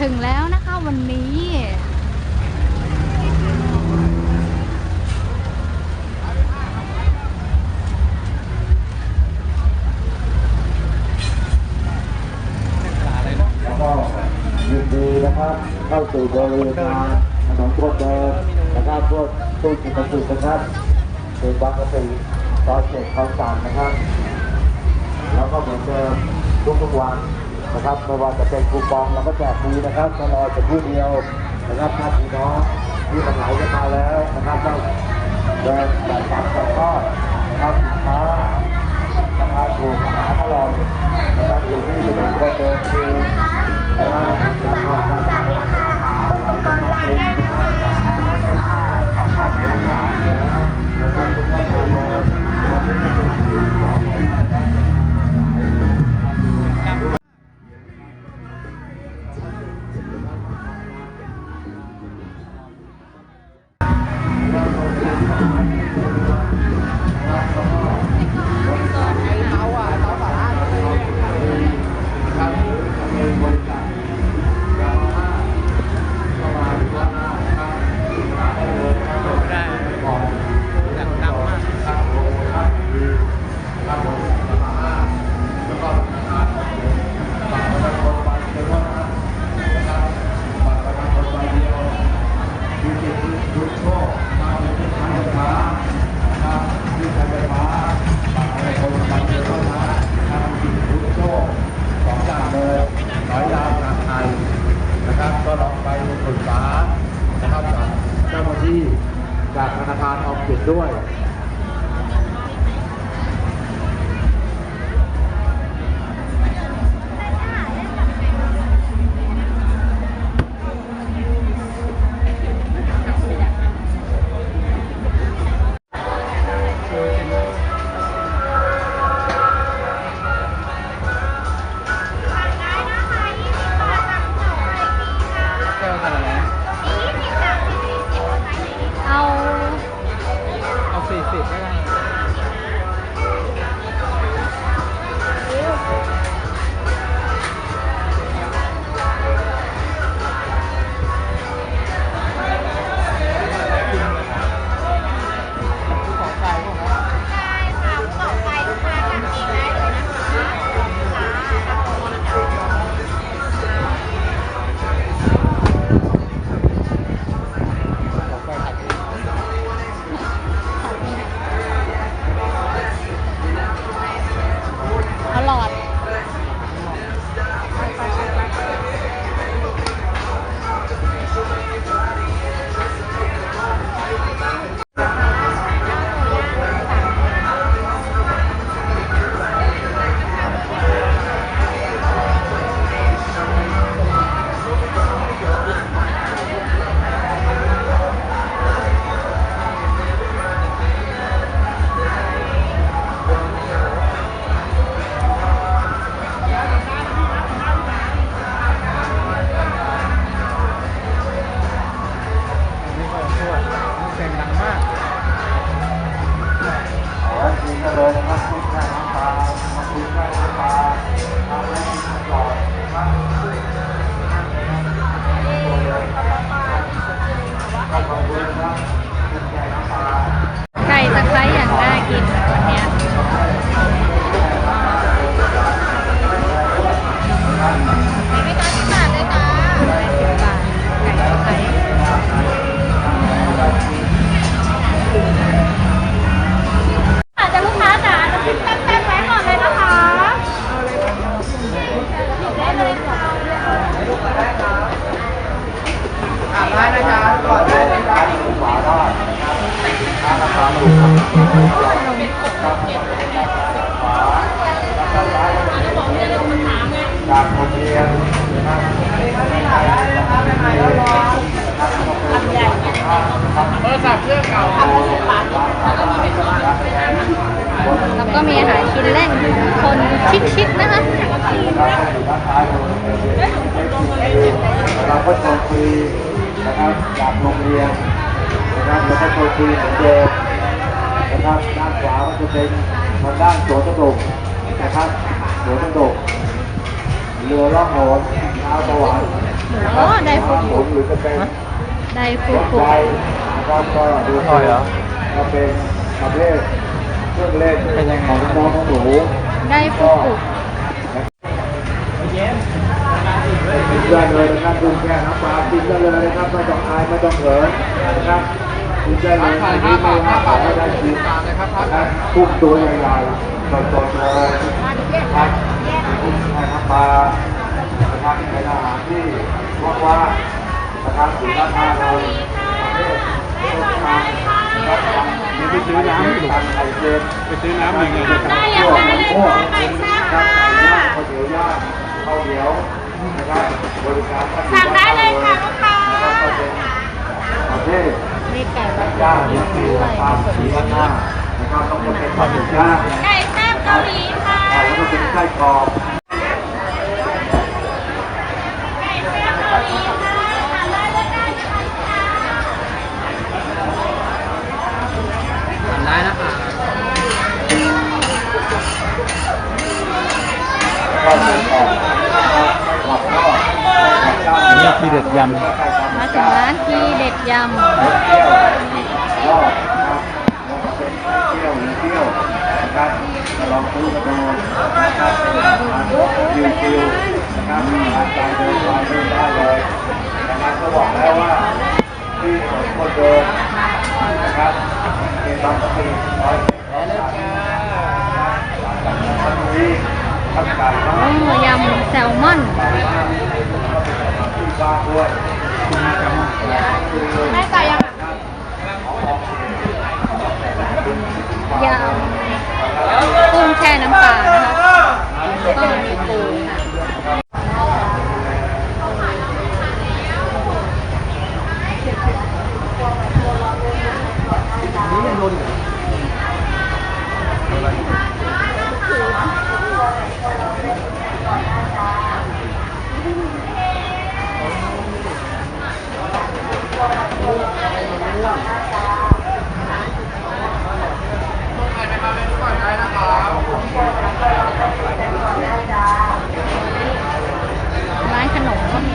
ถึงแล้วนะคะวันนี้ แล้วก็ยินดีนะครับเข้าสู่บริเวณงานถนนโคตรเดินนะครับพวกตู้จิตสุขนะครับเป็นบางกะปิซอยเจ็ดคลองสามนะครับ แล้วก็เหมือนเดิมทุกๆวัน นะครับไม่ว่าจะเป็นคูปองเราก็แจกฟรีนะครับตลอดจะผู้เดียวนะครับถ้านพี่น้องที่มันไหลกันมาแล้วนะครับก็เดินจัดสรรจัดทอดนะครับสินค้าราคาถูกราคาอร่อยนะครับอยู่ที่ถนนคนเดินคือนะครับราคา นะครับ ก็ลองไปปรึกษานะครับกับเจ้าหน้าที่จากธนาคารออมสินด้วย จากโรงเรียนนะครับโทรศัพท์เครื่องเก่าแล้วก็มีอาหารกินเล่นคนชิคๆนะคะเราก็โชว์ฟรีนะครับจากโรงเรียนนะครับแล้วก็โชว์ฟรีเหมือนเดิมนะครับด้านขวาก็จะเป็นทางด้านสวนสนุกนะครับสวนสนุก เรือล่องหนดาวสวรรค์โอ้ได้ฟุดาวกุหมุนหรือจะเป็นได้ฟุกุไฟนะครับก็ดูอร่อยเหรอ ก็เป็นประเภทเครื่องเล่นเป็นยังไง ของน้องๆหนูได้ฟุกุกินได้เลยนะครับดูแค่น้ำปลากินได้เลยนะครับไม่ต้องอายไม่ต้องเขินนะครับกินได้เลยที่นี่ไม่ว่าขอให้ได้กินนะครับกุ้งตัวใหญ่ๆสดๆเลยครับ กุ้งแค่น้ำปลานะครับเป็นอาหารที่ว่างๆนะครับถึงราคาเราประทต้มยำนะครับนี่ไปซื้อน้ำห้หนูตันไข่เค็มไปซื้อน้ำหนึ่งเลยนะครับได้ยังไงพวกไข่แซ่บค่ะข้าวเหนียวย่างข้าวเหนียวนะครับบริการสั่งได้เลยค่ะลูกค้าประเภทมีไก่ย่างนี่คือราคาสีละหน้านะครับต้องเป็นข้าวเหนียวย่างไก่แเกาหลีค่ะแล้วก็เป็นไส้กรอบได้นะคะก็เป็นกรอบนะครับหลับก็นี่คือเด็ดยำมาถึงร้านทีเด็ดยรสเปรี้ยวรอดนะครับ ล้วก็เป็นเปรี้ยวหรือเปรี้ยวนะครับมางซื้อมาดูนะครับคิวคิวๆนะครับทานใจเดินไปเดินได้เลยนะครับก็บอกแล้วว่าที่ผมคนเดินนะครับเป็นบางกะปิร้อยร้อยบาทมันมีทั้งไก่ำทั้งโอ้ยำแซลมอนบ้านด้วยแม่ไก่ยังยำ กุ้งแช่น้ำปลานะคะแล้วก็มีปูค่ะโดนอยู่านขนมก็มี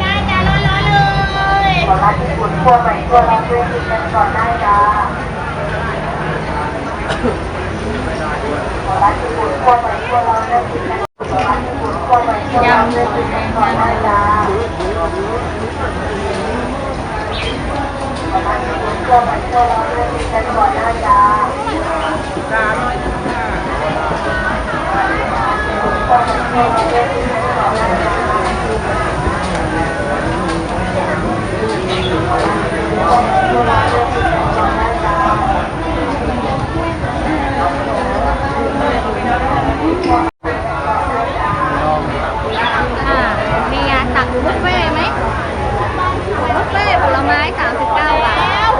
ได้จ้าร้อนๆเลย ขอรับที่คุณขั้วใหม่ขั้วรับด้วยกินกันก่อนได้จ้าขอรับที่คุณขั้วใหม่ขั้วรับด้ว ยกินกันขอรับที่คุณขั้วใหม่ขั้วรับด้วยกินกันก่อนได้จ้าขอรับที่คุณขั้วใหม่ขั้วรับด้วยกินกันก่อนได้จ้าขั้วใหม่ขั้วรับด้วยกินกันก่อนได้จ้า อ่ามีงานสั่งบุฟเฟ่ต์ไหมบุฟเฟ่ต์ผลไม้ 39 บาท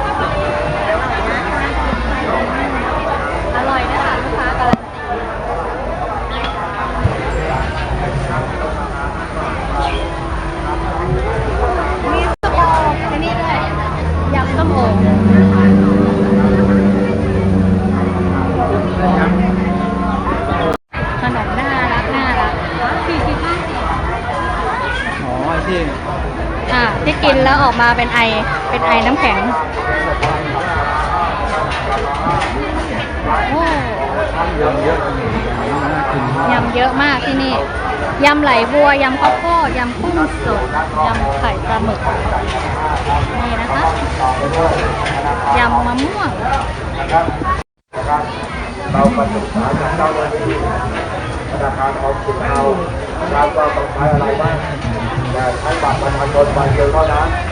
อร่อยนะคะลูกค้าการันตีมีส้มโอที่นี่ด้วยยำส้มโอขนมน่ารักน่ารักสี่สิบห้าสิบ อ๋อไอ้ที่ อ่าที่กินแล้วออกมา เป็นไอ เป็นไอน้ำแข็ง โอ้ยำเยอะจริงๆน่ากินมากยำเยอะมากที่นี่ ยำไหลบัว ยำข้าวโพด ยำกุ้งสด ยำไข่ปลาหมึก นี่นะคะ ยำมะม่วงนะครับนะครับเราประสบสารจากเจ้าหน้าที่ธนาคารออมสินเรานะครับว่าต้องใช้อะไรบ้างแต่ใช้บัตรประชาชนใบเดียวเท่านั้นไม่ต้อง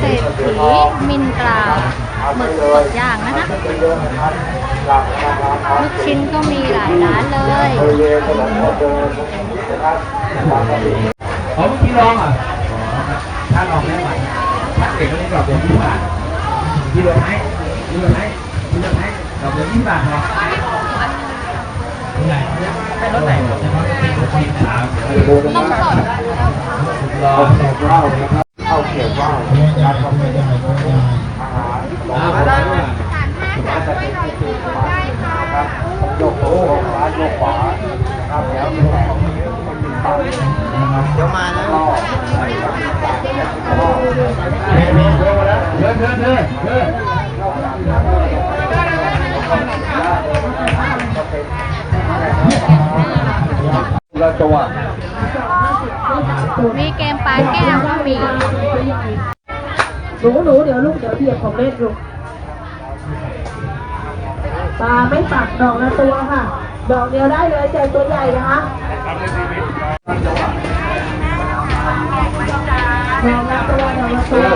เศรมีษเงินเดืฐีอนทองมินตราหมึกสดย่างนะคะเยอะๆนะครับจากธนาคารออมลูกสิชิ้นนก็มีหลายร้านเลยบริเวณถนนคนเดินนะครับบางกะปิอ๋อเมื่อกี้ลองอะถ้าลองได้ไหมถ้าเก่งก็ได้ดอกเดียวที่บาทที่เหลือไหมที่เหลือไหมที่เหลือไหมดอกเดียวที่บาทเหรอใหญ่เป็นรถไหนครับเป็นรถที่สามโบนะครับร อแขกว่าวนะครับเข้าเขียนว่าวการทำเป็นอาหารของเราเนี่ยร้านจะเป็นที่คือมานะครับยกโต๊ะร้านยกขวานะครับแล้วมีแขกของเยอะมันมีตันะครับเดี๋ยวมาแล้วก็ใส่กับมีตังแล้วก็เดินเดินเดินเดินเราจะว่า มีเกมปลาแก้วก็มีหนูหนูเดี๋ยวลูกเดี๋ยวเบียดของเล่นลูกปลาไม่ปักดอกละตัวค่ะ ดอกเดียวได้เลยใจตัวใหญ่นะคะดอกละตัวดอกละตัว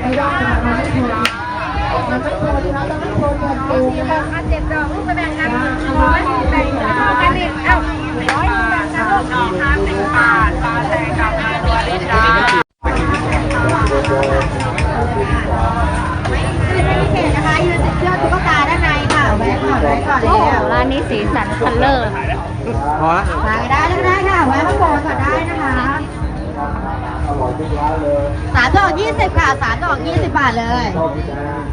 ไม่ได้ค่ะมันไม่พอมันไม่พอที่เราต้องไม่พอกันตูค่ะเจ็ดดอกลูกไปแบ่งกันร้อยแบ่งกันอีกเอ้าร้อย แบ่งกันลูกดอกห้าสิบบาทปลาแดงกับห้าตัวลิตรจ้าพิเศษนะคะยืนติดเชือกตุ๊กตาด้านในค่ะแวะก่อนแวะก่อนเลโอ้ยร้านนี้สีสันคัลเลอร์ พอละมาได้ก็ได้ค่ะแวะมาโกนก่อนได้นะคะอร่อยทุกร้านเลยสามดอกยี่สิบค่ะสามดอกยี่สิบบาทเลย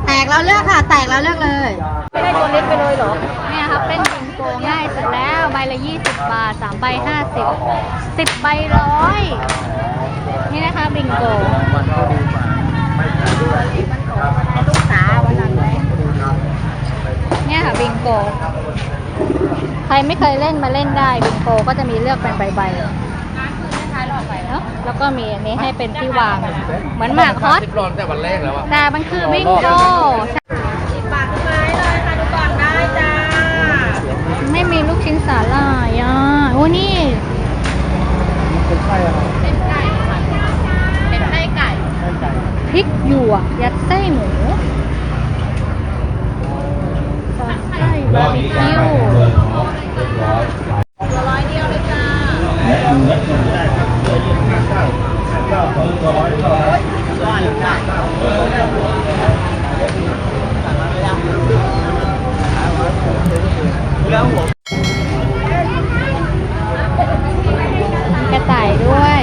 แตกเราเลือกค่ะ แตกเราเลือกเลย ไม่ได้ตัวเล็กไปเลยเหรอ เนี่ยครับเป็นบิงโกง่ายสุดแล้วใบ ละ 20 บาท 3 ใบ 50 10 ใบร้อยนี่นะคะบิงโกมันก็ดีกว่าไม่ขายด้วยนะครับลูกสาววันนั้นเลยเนี่ยค่ะบิงโก ใครไม่เคยเล่นมาเล่นได้ บิงโกก็จะมีเลือกเป็นใบๆเนอะแล้วก็มีอันนี้ให้เป็นที่วาง เหมือนหมากฮอตสิบรอนแต่วันแรกแล้วอะแต่มันคือบิงโก ปากไม้เลยค่ะดูก่อนได้จ้า ไม่มีลูกชิ้นสาหร่ายอะโอ้นี่ เป็นไส้อะไร เป็นไก่เป็นไส้ไก่พริกหยวกยัดไส้หมูซอสไส้บาร์บีคิวร้อยเดียวเลยจ้ามี กระต่ายด้วย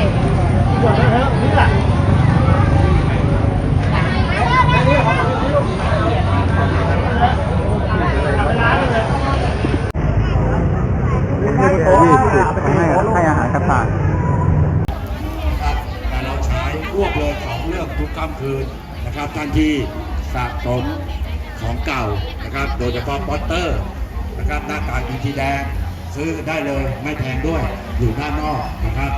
ให้อาหารกระต่ายนะครับแต่เราใช้รวบรวมของเรื่องทุกค่ำคืน นะครับท่านที่สะสมของเก่านะครับ โดยเฉพาะปอตเตอร์นะครับหน้ากากอินทีแดงซื้อได้เลยไม่แพงด้วยอยู่ด้านนอกนะครับ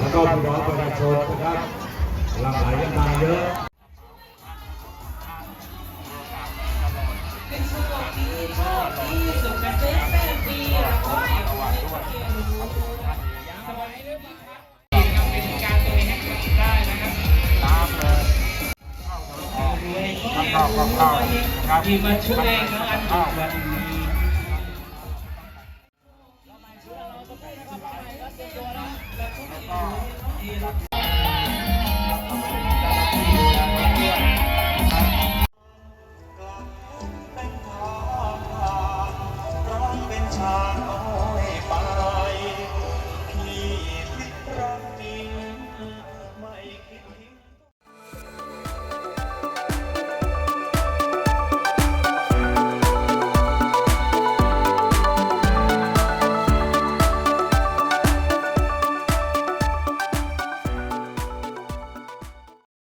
แล้วก็พี่น้องประชาชนนะครับหลั่งไหลกันมาเยอะ นะครับที่มาช่วยน้องอันดูวัน